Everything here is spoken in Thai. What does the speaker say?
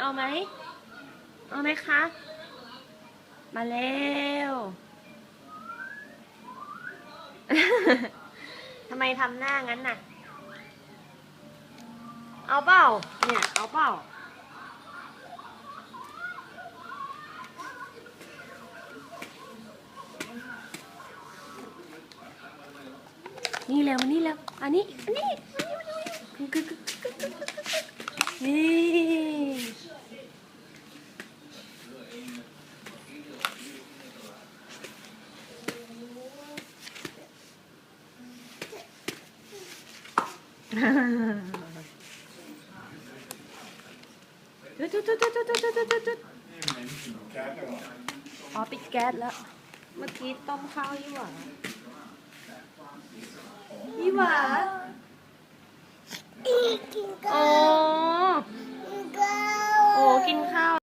เอาไหม เอาไหมคะ มาเร็วทำไมทำหน้างั้นน่ะ เอาเปล่าเนี่ย เอาเปล่านี่เร็วมานี่เร็วอันนี้ อันนี้อันนี้อันนี้กึกกึกกึกกึกกึกกึกกึกนี่ จุดจุดจุดจุดจุดจุดจุดจุดจุดอ๋อปิดแก๊สแล้ว เมื่อกี้ต้มข้าวยี่หว่ายี่หว่า